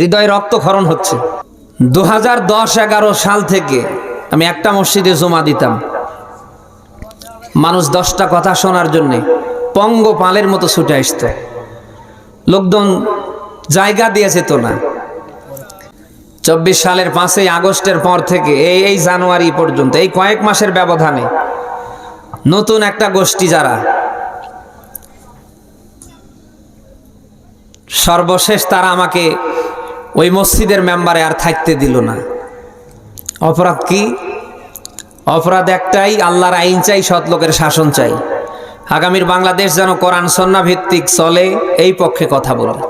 হৃদয় রক্তক্ষরণ হচ্ছে। দু হাজার দশ এগারো সাল থেকে আমি একটা মসজিদে জমা দিতাম। মানুষ দশটা কথা শোনার জন্যে পঙ্গ পালের মতো ছুটে আসত। লোকজন জায়গা দিয়ে যেত না। চব্বিশ সালের পাঁচই আগস্টের পর থেকে এই এই জানুয়ারি পর্যন্ত, এই কয়েক মাসের ব্যবধানে নতুন একটা গোষ্ঠী যারা সর্বশেষ তারা আমাকে ওই মসজিদের মেম্বারে আর থাকতে দিল না। অপরাধ কি? অপরাধ একটাই, আল্লাহর আইন চাই, সৎ লোকের শাসন চাই। আগামীর বাংলাদেশ যেন কোরআন সন্না ভিত্তিক চলে, এই পক্ষে কথা বলে।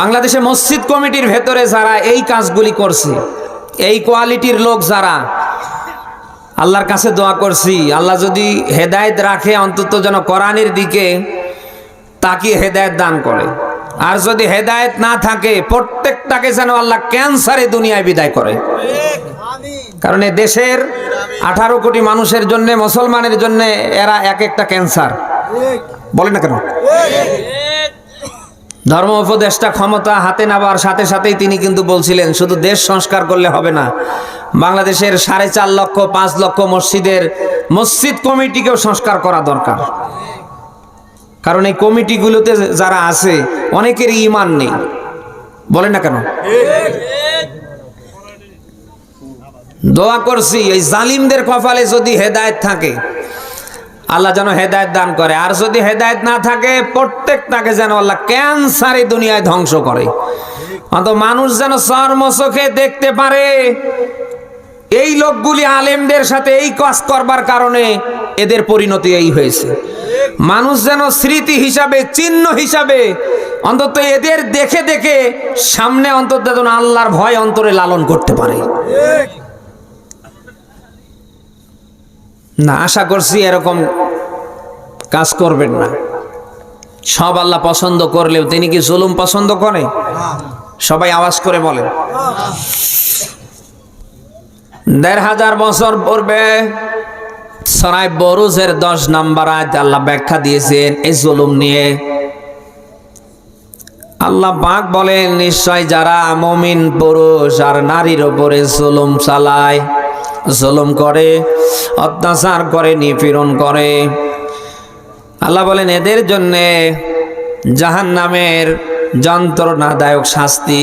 বাংলাদেশে মসজিদ কমিটির ভেতরে যারা এই কাজগুলি করছে, এই কোয়ালিটির লোক যারা, আল্লাহর কাছে দোয়া করছি, আল্লাহ যদি হেদায়েত রাখে, অন্তত যেন কোরআনের দিকে তাকিয়ে হেদায়েত দান করে। আর যদি হেদায়েত না থাকে, প্রত্যেকটাকে যেন আল্লাহ ক্যান্সারে দুনিয়ায় বিদায় করে। কারণ এ দেশের আঠারো কোটি মানুষের জন্য, মুসলমানের জন্য এরা এক একটা ক্যান্সার। বলে না কেন? ধর্ম উপদেষ্টা ক্ষমতা হাতে নেবার সাথে সাথেই তিনি কিন্তু বলছিলেন, শুধু দেশ সংস্কার করলে হবে না, বাংলাদেশের সাড়ে চার লক্ষ, পাঁচ লক্ষ মসজিদের, মসজিদ কমিটিকেও সংস্কার করা দরকার। কারণ এই কমিটিগুলোতে যারা আছে, অনেকের ইমান নেই। বলেন না কেন? দোয়া করছি, এই জালিমদের কপালে যদি হেদায়েত থাকে, আল্লাহ যেন হেদায়েত দান করে। আর যদি হেদায়েত না থাকে, প্রত্যেকটাকে যেন আল্লাহ ক্যান্সারে দুনিয়ায় ধ্বংস করে। অত মানুষ যেন চর্ম দেখতে পারে এই লোকগুলি আলেমদের সাথে এই কাজ করবার কারণে এদের পরিণতি এই হয়েছে। মানুষ যেন স্মৃতি হিসাবে, চিহ্ন হিসাবে অন্তত এদের দেখে দেখে সামনে অন্তত যেন আল্লাহর ভয় অন্তরে লালন করতে পারে। না, আশা করছি এরকম কাজ করবেন না। সব আল্লাহ পছন্দ করলেও তিনি কি জুলুম পছন্দ করে? সবাই আওয়াজ করে বলেন। দেড় হাজার বছর পূর্বে সরাই বরুজের দশ নাম্বার আয়াত আল্লাহ ব্যাখ্যা দিয়েছেন এই জুলুম নিয়ে। আল্লাহ পাক বলেন, নিশ্চয় যারা মমিন পুরুষ আর নারীর ওপরে জুলুম চালায়, জুলুম করে, অত্যাচার করে, নিপীড়ন করে, আল্লাহ বলেন, এদের জন্যে জাহান নামের যন্ত্রণাদায়ক শাস্তি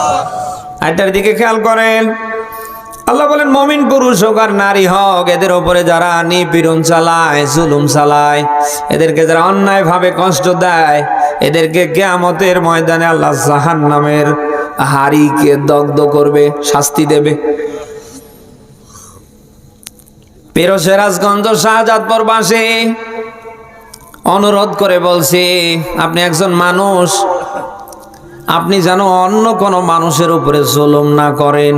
আয়টার দিকে খেয়াল করেন। আল্লাহ বলেন, মমিন পুরুষ হোক আর নারী হোক, এদের ওপরে যারা নিপীড়ন চালায়, জুলুম চালায়, এদেরকে যারা অন্যায় ভাবে কষ্ট দেয়, এদেরকে কেয়ামতের ময়দানে আল্লাহ জাহান নামের হাড়িকে দগ্ধ করবে, শাস্তি দেবে। পেরো সিরাজগঞ্জ শাহজাদপুর বাসে, অনুরোধ করে বলছি, আপনি একজন মানুষ আপনি যেন অন্য কোনো মানুষের উপরে জুলুম না করেন।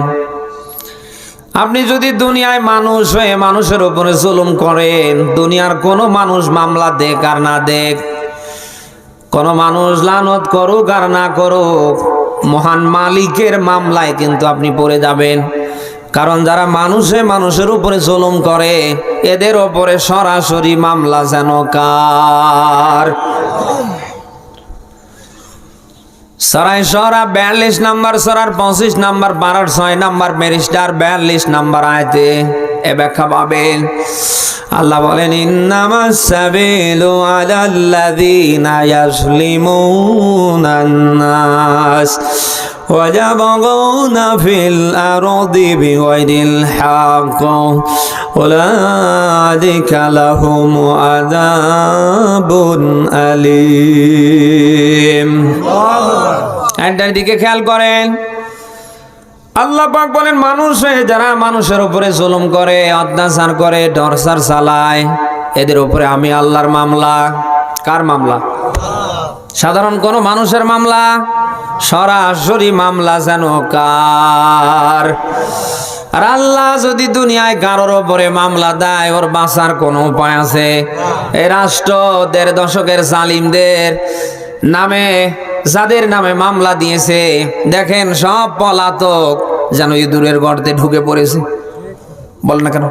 আপনি যদি দুনিয়ায় মানুষ হয়ে মানুষের উপরে জুলুম করেন, দুনিয়ার কোনো মানুষ মামলা দেখ আর না দেখ। কোনো মানুষ লানত করুক আর না করুক, মহান মালিকের মামলায় কিন্তু আপনি পড়ে যাবেন। কারণ যারা মানুষে মানুষের উপরে জুলুম করে, এদের ওপরে সরাসরি মামলা যেন কার? সরাই সরা বিয়াল্লিশ নাম্বার, সরার পঁচিশ নাম্বার, বারোর ছয় নাম্বার মেরিস্টার বিয়াল্লিশ নাম্বার আয়তে এ ব্যাখ্যা পাবেন আল্লাহ বলেন ইন্নামাস সাবিলু আলাল্লাযীনা ইয়াসলিমুনান নাস। ويبغون في الأرض بغير الحق أولئك لهم عذاب أليم একটার দিকে খেয়াল করেন আল্লাহ পাক বলেন মানুষ হয়ে যারা মানুষের উপরে জুলুম করে অত্যাচার করে ডরসার চালায় এদের উপরে আমি আল্লাহর মামলা কার মামলা সাধারণ কোন মানুষের মামলা সরাসরি মামলা যেন কার? আর আল্লাহ যদি দুনিয়ায় কারোর ওপরে মামলা দেয়, ওর বাঁচার কোনো উপায় আছে? এই রাষ্ট্র দেড় দশকের জালিমদের নামে, যাদের নামে মামলা দিয়েছে, দেখেন সব পলাতক যেন ইঁদুরের গর্তে ঢুকে পড়েছে। বল না কেন?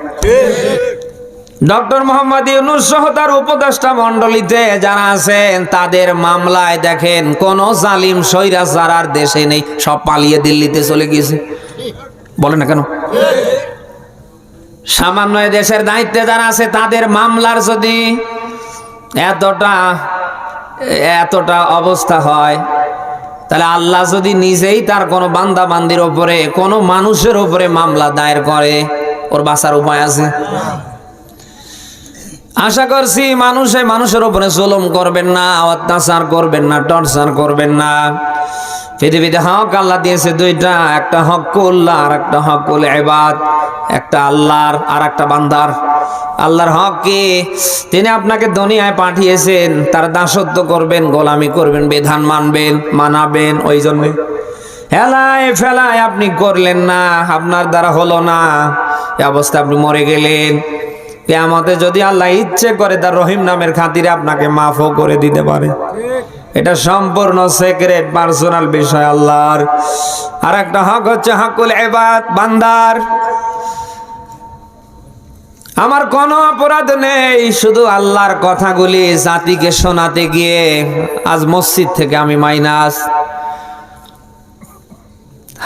ডক্টর মোহাম্মদ ইউনুস সহ তার উপদেষ্টা মণ্ডলীতে যারা আছেন, তাদের মামলায় দেখেন কোন জালিম সৈরাচার আর দেশে নেই, সব পালিয়ে দিল্লিতে চলে গিয়েছে। বলে না কেন? সামান্য দেশের দায়িত্বে যারা আছে, তাদের মামলার যদি এতটা এতটা অবস্থা হয়, তাহলে আল্লাহ যদি নিজেই তার কোনো বান্দা বান্দির ওপরে, কোনো মানুষের ওপরে মামলা দায়ের করে, ওর বাঁচার উপায় আছে? আশা করছি মানুষে মানুষের উপরে জুলুম করবেন না, অত্যাচার করবেন না, টর্চার করবেন না। পৃথিবীতে হক আল্লাহ দিয়েছে দুইটা, একটা হক হকুল আর একটা হকুল এবাদ একটা আল্লাহর আর একটা বান্দার। আল্লাহর হক কি? তিনি আপনাকে দুনিয়ায় পাঠিয়েছেন, তার দাসত্ব করবেন, গোলামি করবেন, বিধান মানবেন, মানাবেন, ওই জন্যে। হেলায় ফেলায় আপনি করলেন না, আপনার দ্বারা হলো না এ অবস্থা আপনি মরে গেলেন। কেয়ামতে যদি আল্লাহ ইচ্ছে করে তার রহিম নামের খাতিরে আপনাকে মাফও করে দিতে পারে। এটা সম্পূর্ণ সিক্রেট পার্সোনাল বিষয় আল্লাহর। আর একটা হক হচ্ছে হকুল এবাদ বান্দার। আমার কোনো অপরাধ নেই, শুধু আল্লাহর কথাগুলি জাতিকে শোনাতে গিয়ে আজ মসজিদ থেকে আমি মাইনাস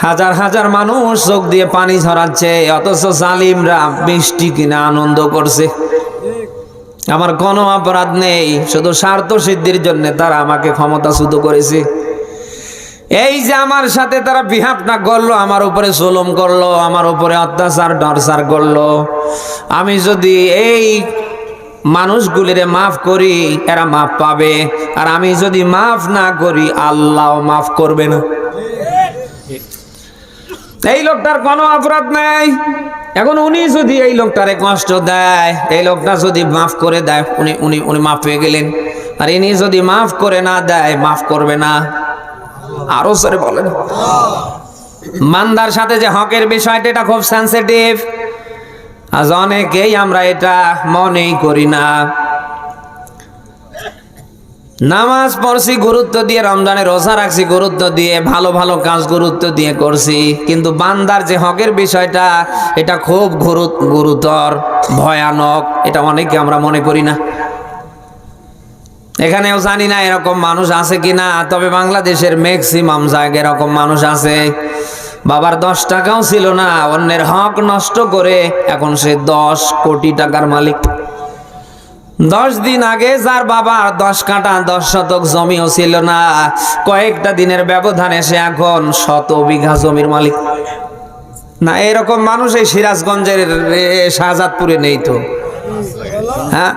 হাজার হাজার মানুষ চোখ দিয়ে পানি ঝরাচ্ছে, অথচ জালিমরা বৃষ্টি কিনা আনন্দ করছে। আমার কোনো অপরাধ নেই, শুধু স্বার্থ সিদ্ধির জন্য তারা আমাকে ক্ষমতা ক্ষমতাচ্যুত করেছে। এই যে আমার সাথে তারা বিহাপ না করল, আমার উপরে জুলুম করল, আমার উপরে অত্যাচার, টর্চার করল। আমি যদি এই মানুষগুলিরে মাফ করি, এরা মাফ পাবে। আর আমি যদি মাফ না করি, আল্লাহ মাফ করবে না। এই লোকটার কোনো অপরাধ নেই। এখন উনি যদি এই লোকটারে কষ্ট দেয়, এই লোকটা যদি মাফ করে দেয়, উনি উনি উনি মাফ পেয়ে গেলেন। আর ইনি যদি মাফ করে না দেয়, মাফ করবে না। আরও সরে বলেন। মান্দার সাথে যে হকের বিষয়টা, এটা খুব সেন্সিটিভ আজ অনেকেই আমরা এটা মনেই করি না। নামাজ পড়ছি, গুরুত্ব দিয়ে রমজানে রোজা রাখছি, গুরুত্ব দিয়ে ভালো ভালো কাজ গুরুত্ব দিয়ে করছি। কিন্তু বান্দার যে হকের বিষয়টা, এটা খুব গুরুতর, ভয়ানক, এটা অনেকে আমরা মনে করি না। এখানেও জানি না এরকম মানুষ আছে কিনা, তবে বাংলাদেশের ম্যাক্সিমাম জায়গায় এরকম মানুষ আছে। বাবার দশ টাকাও ছিল না, অন্যের হক নষ্ট করে এখন সে দশ কোটি টাকার মালিক। দশ দিন আগে যার বাবা দশ কাটা দশ শতক জমিও ছিল না, কয়েকটা দিনের ব্যবধানে সে এখন শত বিঘা জমির মালিক। না, এরকম মানুষ এই সিরাজগঞ্জের শাহজাদপুরে নেই তো। হ্যাঁ?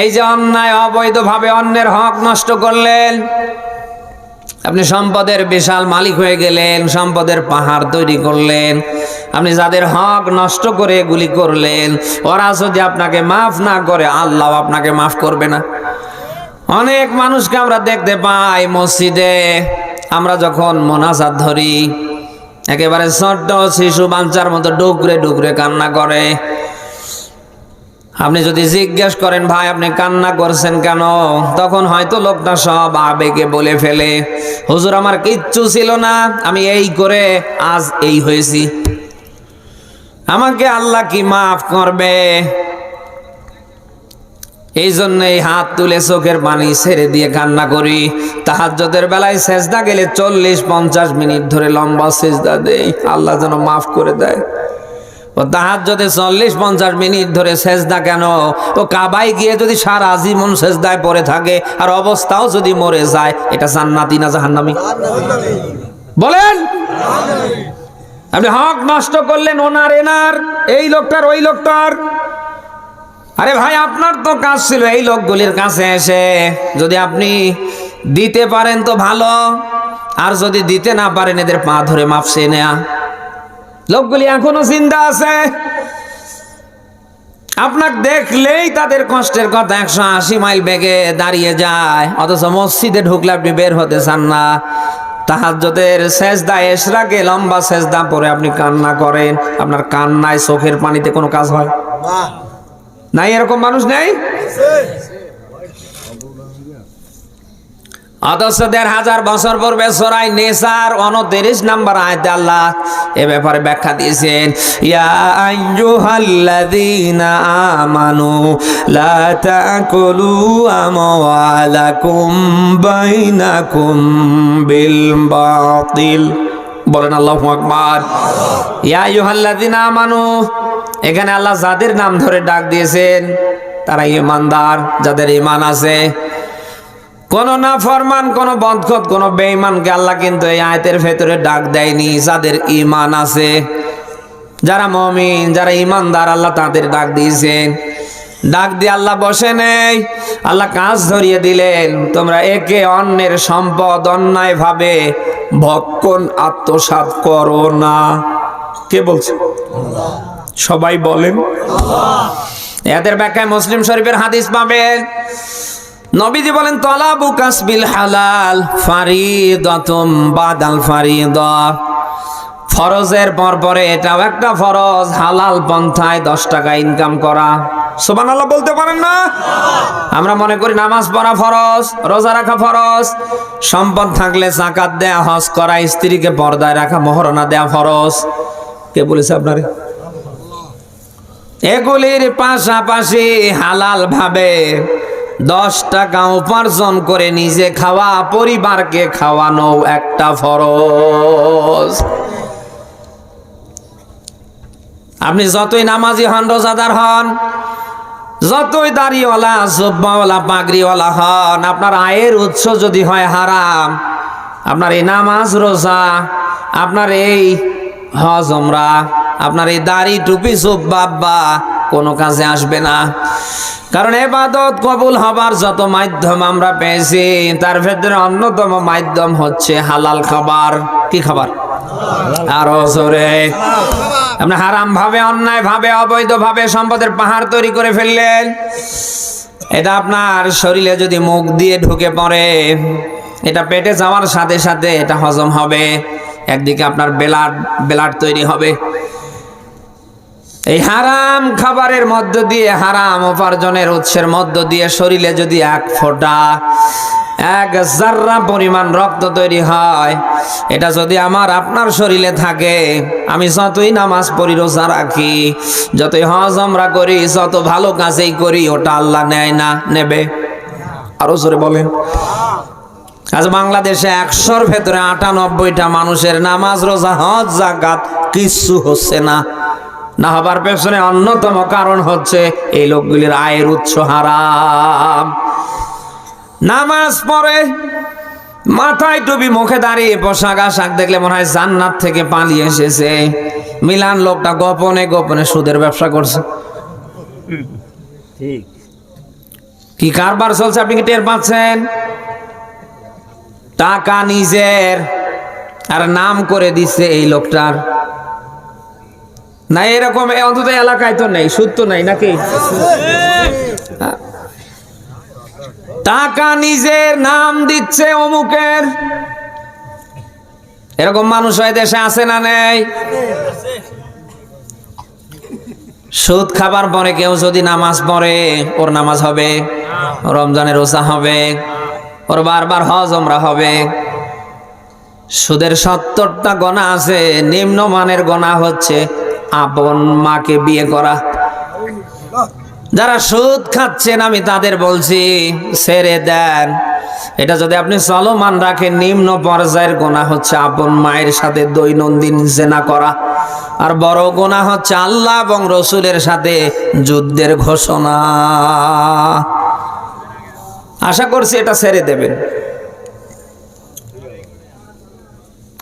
এই যে অন্যায়, অবৈধভাবে অন্যের হক নষ্ট করলেন আপনি সম্পদের বিশাল মালিক হয়ে গেলেন, সম্পদের পাহাড় তৈরি করলেন, আপনি যাদের হক নষ্ট করে গুলি করলেন, ওরা যদি আপনাকে মাফ না করে, আল্লাহ আপনাকে মাফ করবে না। অনেক মানুষকে আমরা দেখতে পাই মসজিদে, আমরা যখন মোনাজাত ধরি, একেবারে ছোট্ট শিশু বাঞ্চার মতো ডুকরে ডুকরে কান্না করে আপনি যদি জিজ্ঞেস করেন, ভাই, আপনি কান্না করছেন কেন? তখন হয়তো লোকটা সব আবেগে বলে ফেলে, হুজুর, আমার কিচ্ছু ছিল না, আমি এই করে আজ এই হয়েছি। আমাকে আল্লাহ কি মাফ করবে? এই জন্য এই হাত তুলে চোখের পানি ছেড়ে দিয়ে কান্না করি। তাহাজ্জতের বেলায় সেজদা গেলে চল্লিশ পঞ্চাশ মিনিট ধরে লম্বা সেজদা দেই। আল্লাহ যেন মাফ করে দেয়। ও তাহার যদি চল্লিশ পঞ্চাশ মিনিট ধরে সেজদা কেন? ও কাবাই গিয়ে যদি সারা জীবন সেজদায় পড়ে থাকে, আর অবস্থাও যদি মরে যায়, এটা জান্নাতি না জাহান্নামি? বলেন! আপনি হক নষ্ট করলেন ওনার, এনার, এই লোকটার, ওই লোকটার। আরে ভাই, আপনার তো কাজ ছিল এই লোকগুলির কাছে এসে। যদি আপনি দিতে পারেন তো ভালো, আর যদি দিতে না পারেন, এদের পা ধরে মাপসে নেয়া। লোকগুলি এখনও জিন্দা আছে। আপনাকে দেখলেই তাদের কষ্টের কথা একশো আশি মাইল বেগে দাঁড়িয়ে যায়। অথচ মসজিদে ঢুকলে আপনি বের হতে চান না। তাহাজ্জদের সেজদা এসরাকে লম্বা সেজদা পরে আপনি কান্না করেন। আপনার কান্নায় চোখের পানিতে কোনো কাজ হয়? নাই এরকম মানুষ নেই? অথচ দেড় হাজার বছর পূর্বে সরাই নেসার অনতিরিশ নাম্বার আয়তে আল্লাহ এ ব্যাপারে ব্যাখ্যা দিয়েছেন, ইয়া আইয়ুহাল্লাযীনা আমানু, লা তাকুলু আমওয়ালাকুম বাইনাকুম বিল বাতিল। বলেন আল্লাহু আকবার। ইয়া আইয়ুহাল্লাযীনা আমানু, এখানে আল্লাহ যাদের নাম ধরে ডাক দিয়েছেন, তারা ইমানদার যাদের ইমান আছে কোন না ফরমান কোন বদখত, কোন বেঈমানকে আল্লাহ কিন্তু এই আয়তের ভেতরে ডাক দেয়নি। যাদের ইমান আছে, যারা মমিন, যারা ইমানদার আল্লাহ তাদের ডাক দিয়েছেন। ডাক দিয়ে আল্লাহ বসে নেই, আল্লাহ কাজ ধরিয়ে দিলেন। তোমরা একে অন্যের সম্পদ অন্যায় ভাবে ভক্ষণ, আত্মসাৎ করো না। কে বলছে? সবাই বলেন। এদের ব্যাখ্যায় মুসলিম শরীফের হাদিস পাবেন। নবীজি বলেন, তলাবু কাসবিল হালাল ফারিদাতুম বাদাল ফারিদা। ফরজের পর পরে এটাও একটা ফরজ, হালাল পন্থায় দশ টাকা ইনকাম করা। সোবান আল্লাহ বলতে পারেন না? আমরা মনে করি নামাজ পড়া ফরজ, রোজা রাখা ফরজ, সম্পদ থাকলে জাকাত দেয়া, হজ করা, স্ত্রীকে পর্দায় রাখা, মহরণা দেয়া ফরজ। কে বলেছে আপনারে? এগুলির পাশাপাশি হালাল ভাবে দশ টাকা উপার্জন করে নিজে খাওয়া, পরিবারকে খাওয়ানো একটা ফরজ। আপনি যতই নামাজি হন, রোজাদার হন, যতই দাড়িওয়ালা, জব্বাওয়ালা, পাগড়িওয়ালা হন, আপনার আয়ের উৎস যদি হয় হারাম, আপনার এই নামাজ রোজা, আপনার এই হজ ওমরা আপনার এই দাড়ি, টুপি জব্বাব্বা কোনো কাজে আসবে না। কারণ এবাদত কবুল হবার যত মাধ্যম আমরা পেয়েছি, তার ভেতরে অন্যতম মাধ্যম হচ্ছে হালাল খাবার। কি খাবার? আরও জোরে। আপনি হারাম ভাবে অন্যায় ভাবে অবৈধ ভাবে সম্পদের পাহাড় তৈরি করে ফেললেন। এটা আপনার শরীরে যদি মুখ দিয়ে ঢুকে পড়ে, এটা পেটে যাওয়ার সাথে সাথে এটা হজম হবে। একদিকে আপনার বেলাট বেলাট তৈরি হবে। এই হারাম খাবারের মধ্য দিয়ে, হারাম উপার্জনের উৎসের মধ্য দিয়ে শরীরে যদি এক ফোঁটা, এক জাররা পরিমাণ রক্ত তৈরি হয়, এটা যদি আমার আপনার শরীরে থাকে, আমি যতই নামাজ পড়ি, রোজা রাখি, যতই হজ আমরা করি, যত ভালো কাজেই করি, ওটা আল্লাহ নেয় না, নেবে। আরও জোরে বলেন। আজ বাংলাদেশে একশোর ভেতরে আটানব্বইটা মানুষের নামাজ, রোজা, হজ, জাকাত, কিচ্ছু হচ্ছে না। না হবার পেছনে অন্যতম কারণ হচ্ছে এই লোকগুলির আয়ের উৎস হারাম। নামাজ পড়ে মাথায় টুপি মুখে দাঁড়িয়ে পোশাক আশাক দেখলে মনে হয় জান্নাত থেকে পালিয়ে এসেছে। মিলান লোকটা গোপনে গোপনে সুদের ব্যবসা করছে। ঠিক। কি কারবার চলছে আপনি কি টের পাচ্ছেন? টাকা নিজের আর নাম করে দিচ্ছে এই লোকটার। না এরকম অন্তত এলাকায় তো নেই, সুদ তো নাই নাকি। টাকা নিজের নাম দিচ্ছে অমুকের। এরকম মানুষ হয় দেশে আছে না নেই? সুদ খাবার পরে কেউ যদি নামাজ পড়ে, ওর নামাজ হবে, রমজানের রোজা হবে, ওর বারবার হজ ওমরা হবে। সুদের সত্তরটা গণা আছে, নিম্নমানের গণা হচ্ছে আপন মাকে বিয়ে করা। যারা সুদ খাচ্ছেন, আমি তাদের বলছি, ছেড়ে দেন। এটা যদি আপনি চলমান রাখেন, নিম্ন পর্যায়ের গোনা হচ্ছে আপন মায়ের সাথে দৈনন্দিন জেনা করা। আর বড় গোনা হচ্ছে আল্লাহ এবং রসুলের সাথে যুদ্ধের ঘোষণা। আশা করছি এটা ছেড়ে দেবেন।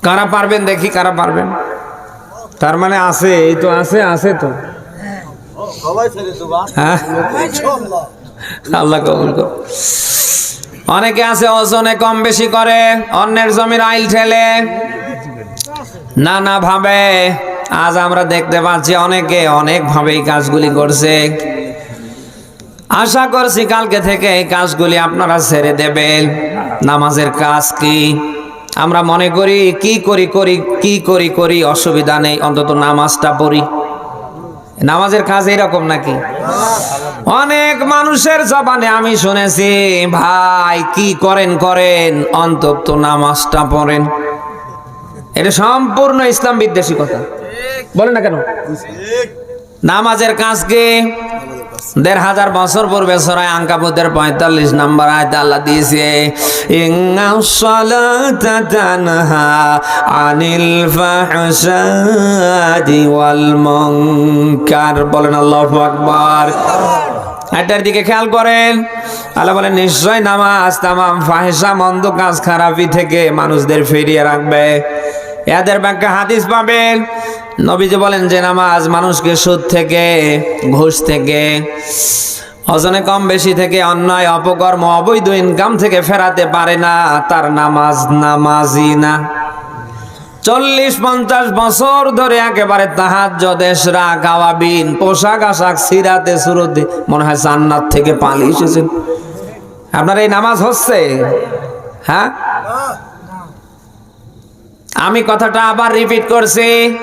কারা পারবেন দেখি, কারা পারবেন? তার মানে আছে এই তো আছে আছে তো। হ্যাঁ। আল্লাহ কবুল কর অনেকে আছে ওজনে কম বেশি করে অন্যের জমির আইল ঠেলে। নানা ভাবে আজ আমরা দেখতে পাচ্ছি অনেকে অনেক ভাবে এই কাজগুলি করছে। আশা করছি কালকে থেকে এই কাজগুলি আপনারা ছেড়ে দেবেন। নামাজের কাজ কি? আমরা মনে করি, কি করি করি, কি করি করি, অসুবিধা নেই, অন্তত নামাজটা পড়ি। নামাজের কাজ এরকম নাকি? অনেক মানুষের জবানে আমি শুনেছি, ভাই, কি করেন করেন, অন্তত নামাজটা পড়েন। এটা সম্পূর্ণ ইসলাম বিদ্বেষী কথা। বলেন না কেন? নামাজের কাজ কি? দেড় হাজার বছর পূর্বে সরাই আঙ্কাবুতের পঁয়তাল্লিশ নম্বর আয়তা আল্লাহ দিয়েছে আনিল মুনকার। বলেন আল্লাহু আকবার। এটার দিকে খেয়াল করেন, আল্লাহ বলেন, নিশ্চয় নামাজ তামাম ফাহেসা মন্দ কাজ খারাপি থেকে মানুষদের ফিরিয়ে রাখবে। এদের ব্যাখ্যা হাদিস পাবেন নবীজি বলেন যে নামাজ মানুষকে সুদ থেকে, ঘুষ থেকে, ওজনে কম বেশি থেকে, অন্যায়, অপকর্ম, অবৈধ ইনকাম থেকে ফেরাতে পারে না, তার নামাজ নামাজি না। চল্লিশ পঞ্চাশ বছর ধরে একেবারে তাহার যদেশরা গাওয়াবিন, পোশাক আশাক, সিরাতে, সুরতে, মনে হয় জান্নাত থেকে পালিয়ে এসেছেন আপনার এই নামাজ হচ্ছে? হ্যাঁ? আমি কথাটা আবার রিপিট করছি।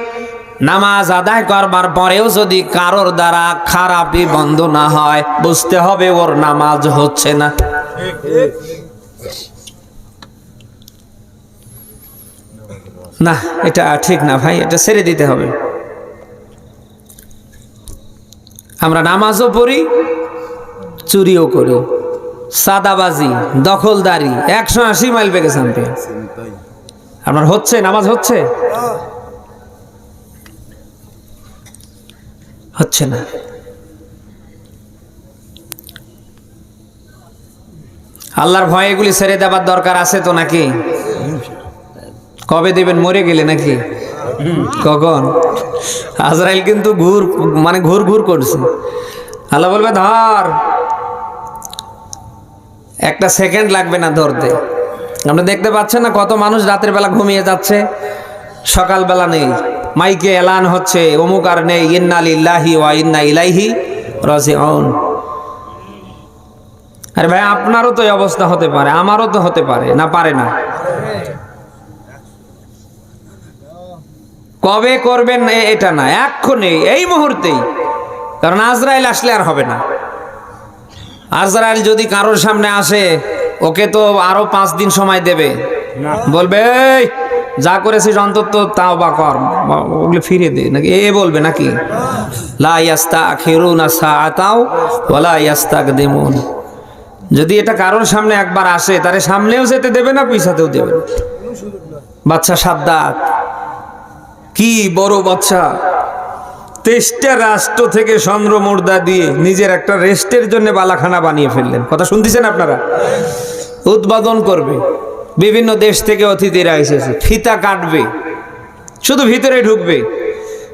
নামাজ আদায় করবার পরেও যদি কারোর দ্বারা খারাপই বন্ধ না হয়, বুঝতে হবে ওর নামাজ হচ্ছে না। না, এটা ঠিক না ভাই, এটা ছেড়ে দিতে হবে। আমরা নামাজও পড়ি, চুরিও করি। সাদাবাজি, দখলদারি, একশো আশি মাইল বেগে সামপে আপনার হচ্ছে, নামাজ হচ্ছে? হচ্ছে না। আল্লাহর ভয় এগুলি ছেড়ে দেবার দরকার আছে তো নাকি? কবে দেবেন, মরে গেলে নাকি? কখন? আজরাইল কিন্তু ঘুর মানে ঘুর ঘুর করছে। আল্লাহ বলবে, ধর, একটা সেকেন্ড লাগবে না ধরতে। আপনি দেখতে পাচ্ছেন না কত মানুষ রাতের বেলা ঘুমিয়ে যাচ্ছে, সকালবেলা নেই। মাইকে এলান হচ্ছে অমুক আর নেই ইন্না লিল্লাহি ওয়া ইন্না ইলাইহি রাজিউন। আরে ভাই আপনারও তো এই অবস্থা হতে পারে আমারও তো হতে পারে না পারে না? কবে করবেন এটা না এক্ষুনি এই মুহূর্তেই। কারণ আজরাইল আসলে আর হবে না। আজরাইল যদি কারোর সামনে আসে ওকে তো আরও পাঁচ দিন সময় দেবে। বলবে "এই, যা করেছিস অন্তত তাও বা কর ওগুলো ফিরে দে। নাকি এ বলবে নাকি? লা ইয়াস্তা খেরুন সাআতাও ওয়ালা ইয়াস্তাকদিমুন। যদি এটা কারোর সামনে একবার আসে, তারে সামনেও যেতে দেবে না, পিছাতেও দেবে বাচ্চা সাদ্দাত। কি বড় বাচ্চা। তেইশটা রাষ্ট্র থেকে চন্দ্র মুর্দা দিয়ে নিজের একটা রেস্টের জন্য বালাখানা বানিয়ে ফেললেন। কথা শুনতেছেন আপনারা? উদ্বোধন করবে। বিভিন্ন দেশ থেকে অতিথিরা এসেছে। ফিতা কাটবে। শুধু ভিতরে ঢুকবে।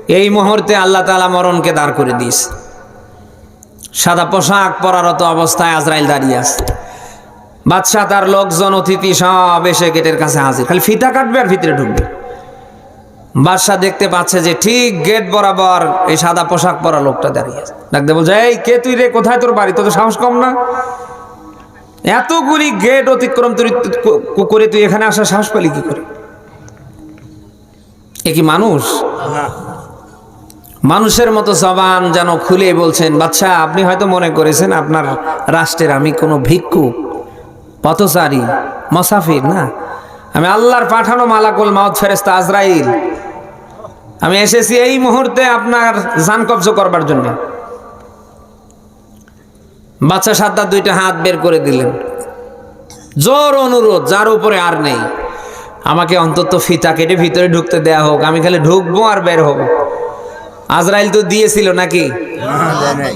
এই মুহূর্তে আল্লাহ তালা মরণকে দাঁড় করে দিস সাদা পোশাক পরারত অবস্থায় আজরাইল দাঁড়িয়ে আছে। বাদশাহ তার লোকজন, অতিথি সব এসে গেটের কাছে হাজির। খালি ফিতা কাটবে আর ভিতরে ঢুকবে। বাদশাহ দেখতে পাচ্ছে যে ঠিক গেট বরাবর এই সাদা পোশাক পরা লোকটা দাঁড়িয়ে আছে। ডাকতে বলছে, এই কে তুই রে? কোথায় তোর বাড়ি? তো সাহস কম না? এতগুলি গেট অতিক্রম করে তুই এখানে আসার সাহস পেলি কি করে? এ কি মানুষ? মানুষের মতো জবান যেন খুলে বলছেন বাচ্চা আপনি হয়তো মনে করেছেন আপনার রাষ্ট্রের আমি কোনো ভিক্ষুক পথচারী মসাফির না? আমি আল্লাহর পাঠানো মালাকুল মাউদ ফেরেস্তা আজরাইল। আমি এসেছি এই মুহূর্তে আপনার জান কবজ করবার জন্য। বাচ্চা সাদ্দার দুইটা হাত বের করে দিলেন। জোর অনুরোধ, যার উপরে আর নেই। আমাকে অন্তত ফিতা কেটে ভিতরে ঢুকতে দেয়া হোক, আমি খালি ঢুকবো আর বের হব। আজরাইল তো দিয়েছিল নাকি?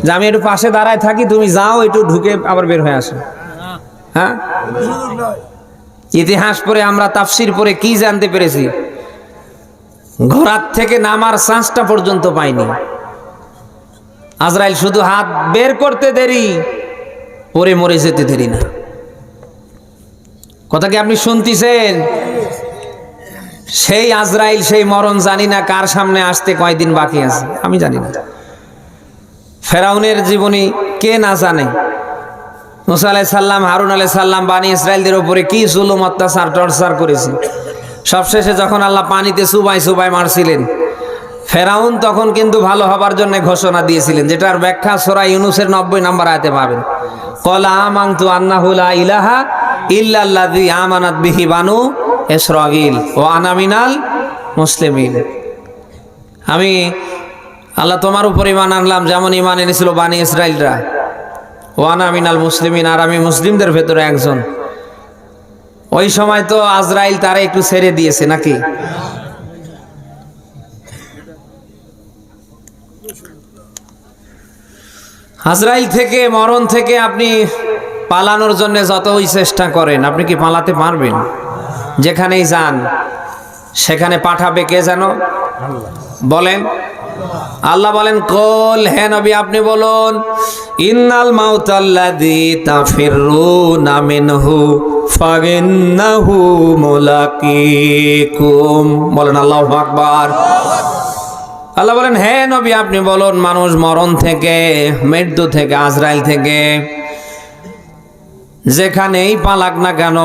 যে আমি একটু পাশে দাঁড়ায় থাকি, তুমি যাও, একটু ঢুকে আবার বের হয়ে আসো। হ্যাঁ? ইতিহাস পড়ে আমরা, তাফসির পরে কি জানতে পেরেছি? ঘোড়ার থেকে নামার চান্সটা পর্যন্ত পাইনি। আজরাইল শুধু হাত বের করতে দেরি, পরে মরে যেতে দেরি না। কথা কি আপনি শুনতেছেন? সেই আজরাইল, সেই মরণ জানি না কার সামনে আসতে কয়দিন বাকি আছে, আমি জানি না। ফেরাউনের জীবনী কে না জানে? মুসা আলাই সাল্লাম হারুন আলাই সাল্লাম বানি ইসরায়েলদের উপরে কি জুলুম, অত্যাচার, টর্চার করেছে? সবশেষে যখন আল্লাহ পানিতে সুবাই সুবাই মারছিলেন ফেরাউন তখন কিন্তু ভালো হবার জন্য ঘোষণা দিয়েছিলেন যেটার ব্যাখ্যা সোরা ইউনুসের নব্বই নাম্বার আয়তে পাবেন। কলা আমাংতু আন্নাহুলা ইলাহা ইল্লাল্লাযী আমানাত বিহি বানু ইসরাঈল ও আনামিনাল মুসলিমিন। আমি আল্লাহ তোমার উপর ইমান আনলাম, যেমন ইমান এনেছিল বানি ইসরায়েলরা ওয়ানা মিনাল মুসলিমিন, আর আমি মুসলিমদের ভেতরে একজন। ওই সময় তো আজরাইল তারা একটু ছেড়ে দিয়েছে নাকি? আজরাইল থেকে, মরণ থেকে আপনি পালানোর জন্য যতই চেষ্টা করেন, আপনি কি পালাতে পারবেন? যেখানেই যান, সেখানে পাঠাবে কে যেন? বলেন। আল্লাহ বলেন, কল হে নবী, আপনি বলুন, ইন্নাল মাউতাল্লাযী তাফিরুনা মিনহু ফাইন্নাহু মুলাকিকুম। বলেন, আল্লাহু আকবার। আল্লাহ বলেন, হে নবী, আপনি বলুন, মানুষ মরণ থেকে, মৃত্যু থেকে, আজরাইল থেকে, যেখানেই পালাক না কেন,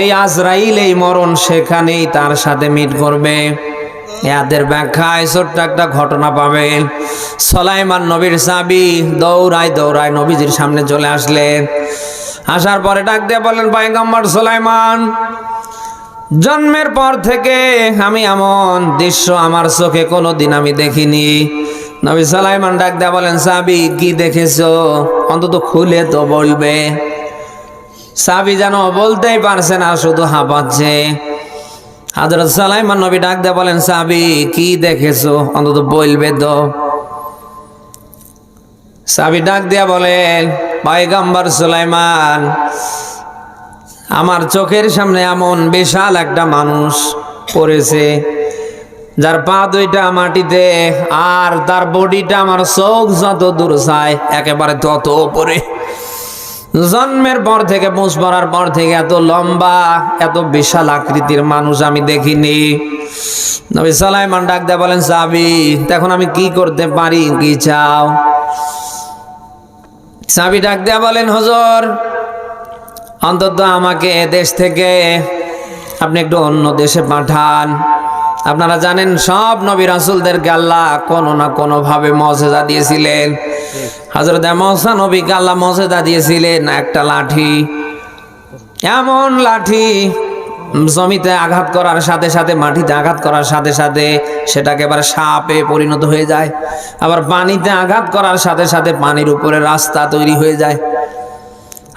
এই আজরাইল এই মরণ, সেখানেই তার সাথে মিট করবে। এদের ব্যাখ্যায় ছোট্ট একটা ঘটনা পাবেন সলাইমান নবীর সাবি দৌড়ায় দৌড়ায় নবীজির সামনে চলে আসলেন আসার পরে ডাক দিয়ে বললেন, পায়গম্বর সোলাইমান জন্মের পর থেকে আমি এমন দৃশ্য আমার চোখে কোনো দিন আমি দেখিনি। নবী সালাইমান ডাক দেয়া বলেন, সাবি, কি দেখেছ? অন্তত খুলে তো বলবে। সাবি যেন বলতেই পারছে না, শুধু হাঁপাচ্ছে। হাজরত সালাইমান নবী ডাক দেয়া বলেন, সাবি, কি দেখেছ? অন্তত বলবে তো। সাবি ডাক দিয়া বলেন, পায়গাম্বার সুলাইমান আমার চোখের সামনে এমন বিশাল একটা মানুষ পড়েছে, যার পা দুইটা মাটিতে আর তার বডিটা আমার চোখ যত দূর চায় একেবারে তত উপরে। জন্মের পর থেকে মুস পড়ার পর থেকে এত লম্বা, এত বিশাল আকৃতির মানুষ আমি দেখিনি। সালাইমান ডাক দেয়া বলেন সাবি এখন আমি কি করতে পারি? কি চাও? সাবি ডাক দেয়া বলেন, হজর অন্তত আমাকে দেশ থেকে আপনি একটু অন্য দেশে পাঠান। আপনারা জানেন, সব নবী রাসুলদেরকে আল্লাহ কোনো না কোনো ভাবে মজেদা দিয়েছিলেন। হজরত মহসা নবীকে আল্লাহ মজেদা দিয়েছিলেন একটা লাঠি। এমন লাঠি জমিতে আঘাত করার সাথে সাথে, মাটিতে আঘাত করার সাথে সাথে সেটাকে এবার সাপে পরিণত হয়ে যায়। আবার পানিতে আঘাত করার সাথে সাথে পানির উপরে রাস্তা তৈরি হয়ে যায়।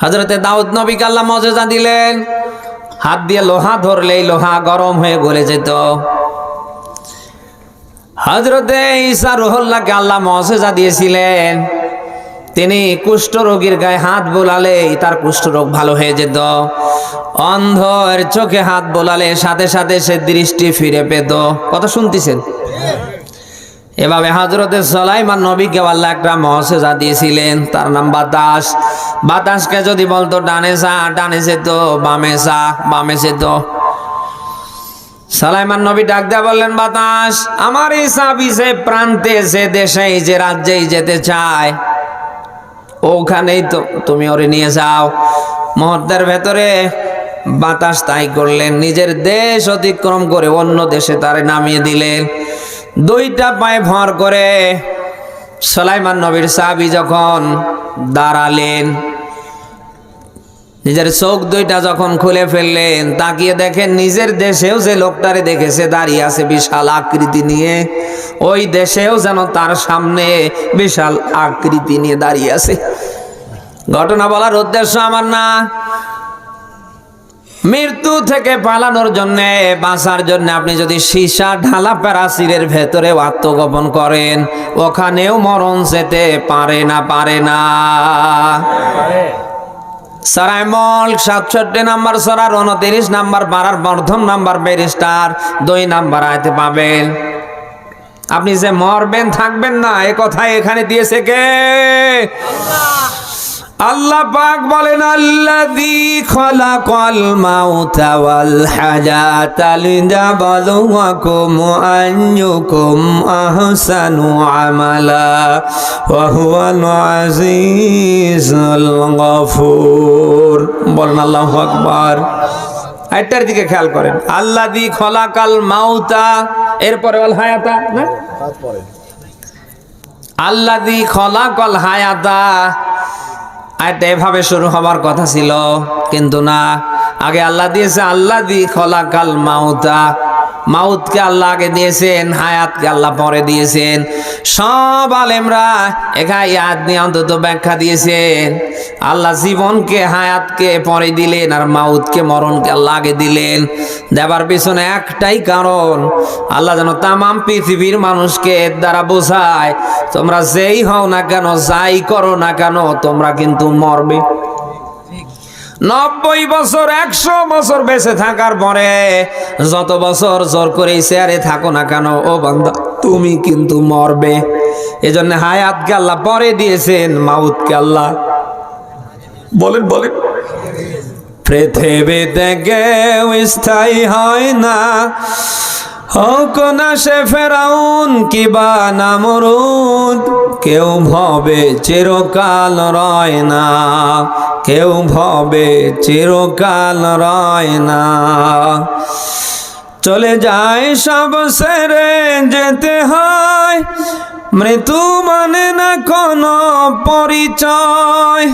হজরতে দাউদ নবী আল্লাহ মজেজা দিলেন। হাত দিয়ে লোহা ধরলেই লোহা গরম হয়ে গলে যেত। হজরতে ঈসা রুহুল্লাহকে আল্লাহ মজেজা দিয়েছিলেন। তিনি কুষ্ঠ রোগীর গায়ে হাত বোলালেই তার কুষ্ঠ রোগ ভালো হয়ে যেত। অন্ধের চোখে হাত বোলালে সাথে সাথে সে দৃষ্টি ফিরে পেত। কথা শুনতেছেন? এভাবে হজরতে সলাইমান নবীকে আল্লাহ একটা মহসেজা দিয়েছিলেন। তার নাম বাতাস। বাতাসকে যদি বলতো, ডানে সা ডানে যেত, বামে সা বামে যেত। সালাইমান নবী ডাক দেয়া বললেন, বাতাস, আমার এই সাবি যে প্রান্তে, যে দেশে, যে রাজ্যেই যেতে চায়, ওখানেই তো তুমি ওরে নিয়ে যাও। মুহূর্তের ভেতরে বাতাস তাই করলেন। নিজের দেশ অতিক্রম করে অন্য দেশে তারে নামিয়ে দিলেন। দুইটা পায়ে ভর করে সালাইমান নবীর সাবি যখন দাঁড়ালেন, নিজের চোখ দুইটা যখন খুলে ফেললেন, তাকিয়ে দেখেন নিজের দেশেও যে লোকটারে দেখেছে, দাঁড়িয়ে আছে বিশাল আকৃতি নিয়ে। ওই দেশেও যেন তার সামনে বিশাল আকৃতি নিয়ে দাঁড়িয়ে আছে। ঘটনা বলার উদ্দেশ্য আমার না। মৃত্যু থেকে পালানোর জন্য, বাঁচার জন্য আপনি যদি সীসা, ঢালা প্যারাসিরের ভেতরে আত্মগোপন করেন, ওখানেও মরণ যেতে পারে না পারে না। সারাইমল সাতষট্টি নাম্বার সরার উনতিরিশ নাম্বার পাড়ার প্রথম নাম্বার ব্যারিস্টার, দুই নাম্বার আয়তে পাবেন। আপনি যে মরবেন, থাকবেন না, এ কথা এখানে দিয়েছে কে? আল্লাহ পাক বলেন আল্লাযী খলাকাল মাউতা ওয়াল হায়াতা লিয়াবলুয়াকুম আইয়ুকুম আহসানু আমালা ওয়া হুয়াল আজিজুল গফুর। বলেন আল্লাহু আকবার। আইটার দিকে খেয়াল করেন আল্লাযী খলাকাল মাউতা এরপরে ওয়াল হায়াতা না? আল্লাদি খলাকল হায়াতা এটা এভাবে শুরু হবার কথা ছিল। কিন্তু না, আগে আল্লাহ দিয়েছে, আল্লাহ দি খলাকাল মাউতা। মাউতকে আল্লাহ আগে দিয়েছেন, হায়াতকে আল্লাহ পরে দিয়েছেন। সব আলেমরা এখানে ইয়াদ নিয়ে অন্তত ব্যাখ্যা দিয়েছেন, আল্লাহ জীবনকে, হায়াতকে পরে দিলেন আর মাউতকে, মরণকে আল্লাহ আগে দিলেন। দেবার পিছনে একটাই কারণ, আল্লাহ যেন তামাম পৃথিবীর মানুষকে এর দ্বারা বোঝায়, তোমরা যেই হও না কেন, যাই করো না কেন, তোমরা কিন্তু মরবে। নব্বই বছর, একশো বছর বেঁচে থাকার পরে যত বছর জোর করে চেয়ারে থাকো না কেন, ও বান্দা, তুমি কিন্তু মরবে। এজন্য হায়াতকে আল্লাহ পরে দিয়েছেন, মাউতকে আল্লাহ। বলেন বলেন। পৃথিবীতে কেউ স্থায়ী হয় না। না সে ফেরাউন কিবা নামরুদ? কেউ ভবে চিরকাল রয় না। কেউ ভবে চিরকাল রয় না। চলে যায় সব সেরে যেতে হয়। মৃত্যু মানে না কোনো পরিচয়।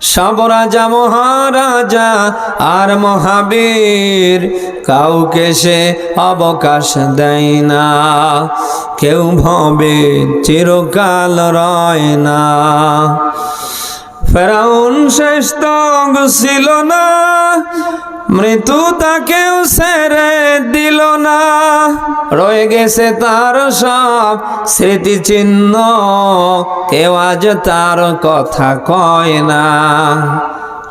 সব রাজা মহারাজা আর মহাবীর, কাউকে সে অবকাশ দেয় না। কেউ ভবে, চিরকাল রয় না। ফেরাউন শেষ তো ছিল না মৃত্যু তাকেও সেরে দিল না। রয়ে গেছে তার সব স্মৃতিচিহ্ন। কেউ আজ তার কথা কয় না।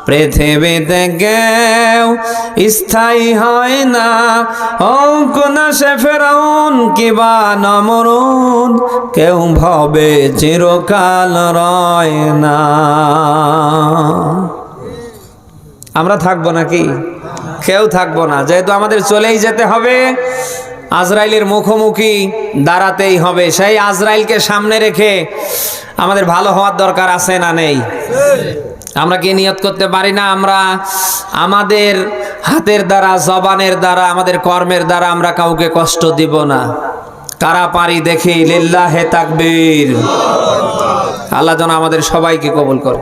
পৃথিবীতে কেউ স্থায়ী হয় না। হোক না সে ফেরাউন কিবা নমরুদ কেউ ভবে চিরকাল রয় না। আমরা থাকব নাকি? কেউ থাকব না। যেহেতু আমাদের চলেই যেতে হবে, আজরাইলের মুখোমুখি দাঁড়াতেই হবে। সেই আজরাইলকে সামনে রেখে আমাদের ভালো হওয়ার দরকার আছে না নেই? আমরা কি নিয়ত করতে পারি না? আমরা আমাদের হাতের দ্বারা, জবানের দ্বারা, আমাদের কর্মের দ্বারা আমরা কাউকে কষ্ট দিব না। কারা পারি দেখি? লিল্লাহে তাকবীর। আল্লাহ যেন আমাদের সবাইকে কবুল করে